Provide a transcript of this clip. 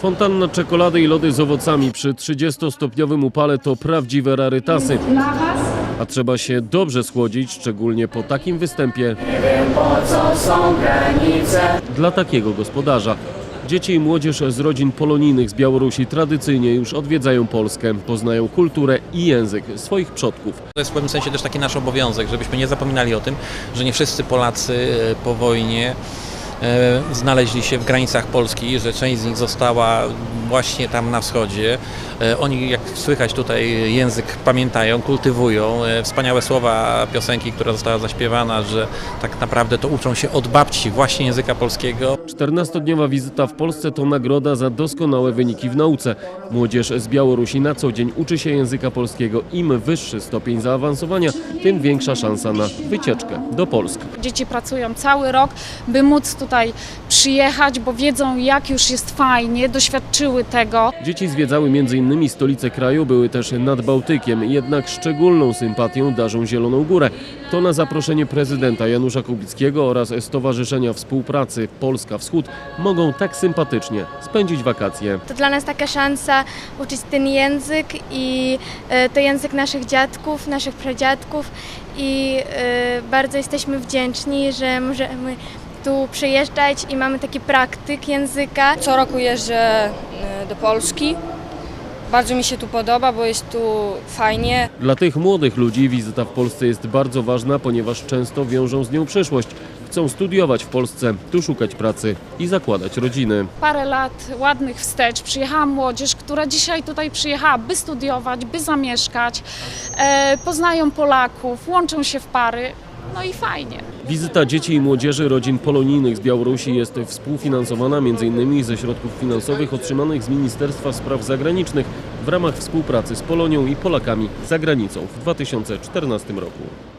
Fontanna czekolady i lody z owocami przy 30-stopniowym upale to prawdziwe rarytasy. A trzeba się dobrze schłodzić, szczególnie po takim występie dla takiego gospodarza. Dzieci i młodzież z rodzin polonijnych z Białorusi tradycyjnie już odwiedzają Polskę, poznają kulturę i język swoich przodków. To jest w pewnym sensie też taki nasz obowiązek, żebyśmy nie zapominali o tym, że nie wszyscy Polacy e, po wojnie znaleźli się w granicach Polski, że część z nich została właśnie tam na wschodzie. E, Oni, jak słychać tutaj, język pamiętają, kultywują. E, Wspaniałe słowa piosenki, która została zaśpiewana, że tak naprawdę to uczą się od babci właśnie języka polskiego. 14-dniowa wizyta w Polsce to nagroda za doskonałe wyniki w nauce. Młodzież z Białorusi na co dzień uczy się języka polskiego. Im wyższy stopień zaawansowania, tym większa szansa na wycieczkę do Polski. Dzieci pracują cały rok, by móc tutaj przyjechać, bo wiedzą jak już jest fajnie, doświadczyły tego. Dzieci zwiedzały m.in. stolice kraju, były też nad Bałtykiem, jednak szczególną sympatią darzą Zieloną Górę. To na zaproszenie prezydenta Janusza Kubickiego oraz Stowarzyszenia Współpracy Polska Wschód mogą tak sympatycznie spędzić wakacje. To dla nas taka szansa uczyć ten język i e, to język naszych dziadków, naszych pradziadków i e, bardzo jesteśmy wdzięczni, że możemy tu przyjeżdżać i mamy taki praktyk języka. Co roku jeżdżę e, do Polski. Bardzo mi się tu podoba, bo jest tu fajnie. Dla tych młodych ludzi wizyta w Polsce jest bardzo ważna, ponieważ często wiążą z nią przyszłość. Chcą studiować w Polsce, tu szukać pracy i zakładać rodziny. Parę lat ładnych wstecz przyjechała młodzież, która dzisiaj tutaj przyjechała, by studiować, by zamieszkać. E, poznają Polaków, łączą się w pary. No i fajnie. Wizyta dzieci i młodzieży rodzin polonijnych z Białorusi jest współfinansowana m.in. ze środków finansowych otrzymanych z Ministerstwa Spraw Zagranicznych w ramach współpracy z Polonią i Polakami za granicą w 2014 roku.